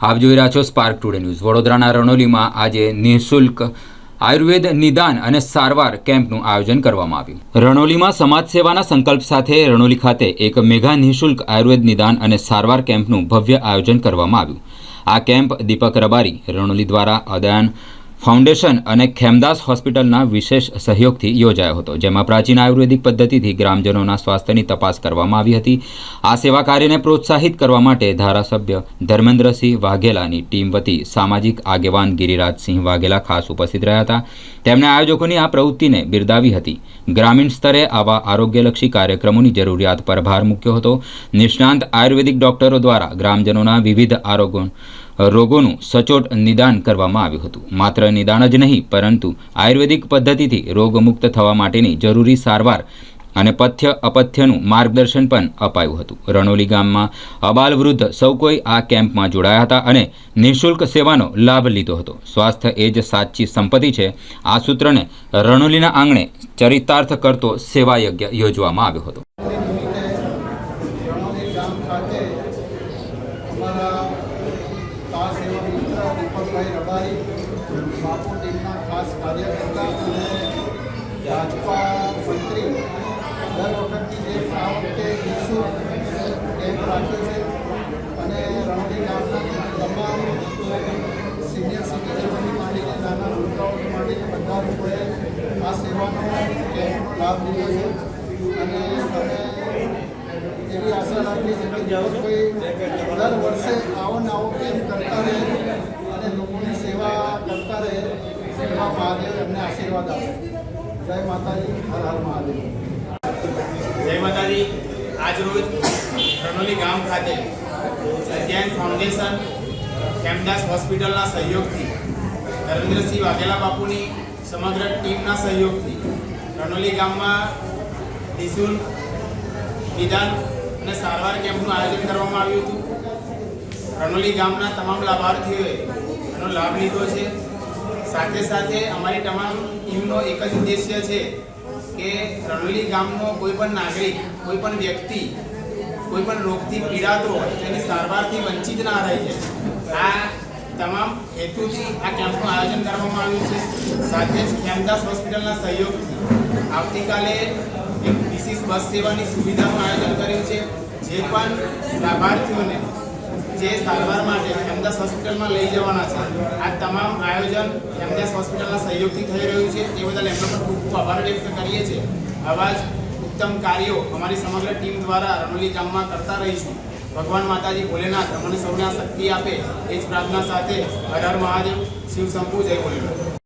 આપ જોઈ રહ્યા છો સ્પાર્ક ટુડે ન્યૂઝ વડોદરાના રણોલીમાં આજે નિઃશુલ્ક આયુર્વેદ નિદાન અને સારવાર કેમ્પનું આયોજન કરવામાં આવ્યું. રણોલીમાં સમાજ સેવાના સંકલ્પ સાથે રણોલી ખાતે એક મેગા નિઃશુલ્ક આયુર્વેદ નિદાન અને સારવાર કેમ્પનું ભવ્ય આયોજન કરવામાં આવ્યું. આ કેમ્પ દીપક રબારી રણોલી દ્વારા અદયાન ફાઉન્ડેશન અને ખેમદાસ હોસ્પિટલના વિશેષ સહયોગથી યોજાયો હતો, જેમાં પ્રાચીન આયુર્વેદિક પદ્ધતિથી ગ્રામજનોના સ્વાસ્થ્યની તપાસ કરવામાં આવી હતી. આ સેવા કાર્યને પ્રોત્સાહિત કરવા માટે ધારાસભ્ય ધર્મેન્દ્રસિંહ વાઘેલાની ટીમ વતી સામાજિક આગેવાન ગિરિરાજસિંહ વાઘેલા ખાસ ઉપસ્થિત રહ્યા હતા. તેમણે આયોજકોની આ પ્રવૃત્તિને બિરદાવી હતી. ગ્રામીણ સ્તરે આવા આરોગ્યલક્ષી કાર્યક્રમોની જરૂરિયાત પર ભાર મૂક્યો હતો. નિષ્ણાંત આયુર્વેદિક ડોક્ટરો દ્વારા ગ્રામજનોના વિવિધ આરોગ્ય રોગોનું સચોટ નિદાન કરવામાં આવ્યું હતું. માત્ર નિદાન જ નહીં, પરંતુ આયુર્વેદિક પદ્ધતિથી રોગમુક્ત થવા માટેની જરૂરી સારવાર અને પથ્ય અપથ્યનું માર્ગદર્શન પણ અપાયું હતું. રણોલી ગામમાં અબાલ વૃદ્ધ સૌ કોઈ આ કેમ્પમાં જોડાયા હતા અને નિઃશુલ્ક સેવાનો લાભ લીધો હતો. સ્વાસ્થ્ય એ જ સાચી સંપત્તિ છે. આ સૂત્રને રણોલીના આંગણે ચરિતાર્થ કરતો સેવાયજ્ઞ યોજવામાં આવ્યો હતો. અમારા એવા મિત્ર દીપકભાઈ રબારી બાપુ ટીમના ખાસ કાર્યકર્તા અને ભાજપા મંત્રી દર વખતની જે આ વખતે નિઃશુલ્ક કેમ્પ રાખ્યો છે અને રણોલી ગામના તમામ સિનિયર સિટીઝનોની માંડીને નાના છોકરાઓથી માંડીને બધા લોકોએ આ સેવાનો કેમ્પનો લાભ લીધો છે અને તમે રાખી છે, દર વર્ષે આવો ને આવો કેમ કરતા રહે અને લોકોની સેવા કરતા રહે એવા મહાદેવ એમને આશીર્વાદ આપે. જય માતાજી, હર હર મહાદેવ. જય માતાજી. આજ રોજ રણોલી ગામ ખાતે અધ્યાયન ફાઉન્ડેશન કેમદાસ હોસ્પિટલના સહયોગથી નરેન્દ્રસિંહ વાઘેલા બાપુની સમગ્ર ટીમના સહયોગથી રણોલી ગામમાં નિઃશુલ્ક નિદાન અને સારવાર કેમ્પનું આયોજન કરવામાં આવ્યું હતું. રણોલી ગામના તમામ લાભાર્થીઓએ એનો લાભ લીધો છે. સાથે સાથે અમારી તમામ ટીમનો એક જ ઉદ્દેશ્ય છે કે રણોલી ગામનો કોઈ પણ નાગરિક, કોઈ પણ વ્યક્તિ, કોઈ પણ રોગથી પીડાતો હોય, તેની સારવારથી વંચિત ના રહે છે. આ તમામ હેતુથી આ કેમ્પનું આયોજન કરવામાં આવ્યું છે. સાથે જ ખેમદાસ હોસ્પિટલના સહયોગથી આવતીકાલે એક વિશેષ બસ સેવાની સુવિધાનું આયોજન કર્યું છે. જે પણ લાભાર્થીઓને જે સારવાર માટે એમદાસ હોસ્પિટલમાં લઈ જવાના છે. આ તમામ આયોજન ખેમદાસ હોસ્પિટલના સહયોગથી થઈ રહ્યું છે. એ બદલ એમનો પણ ખૂબ ખૂબ આભાર વ્યક્ત કરીએ છીએ. આવા જ ઉત્તમ કાર્યો અમારી સમગ્ર ટીમ દ્વારા રણોલી ગામમાં કરતા રહીશું. ભગવાન માતાજી ભોલેનાથ અમને સૌને શક્તિ આપે એ જ પ્રાર્થના સાથે હર મહાદેવ. શિવ શંભુ જય ભોલેનાથ.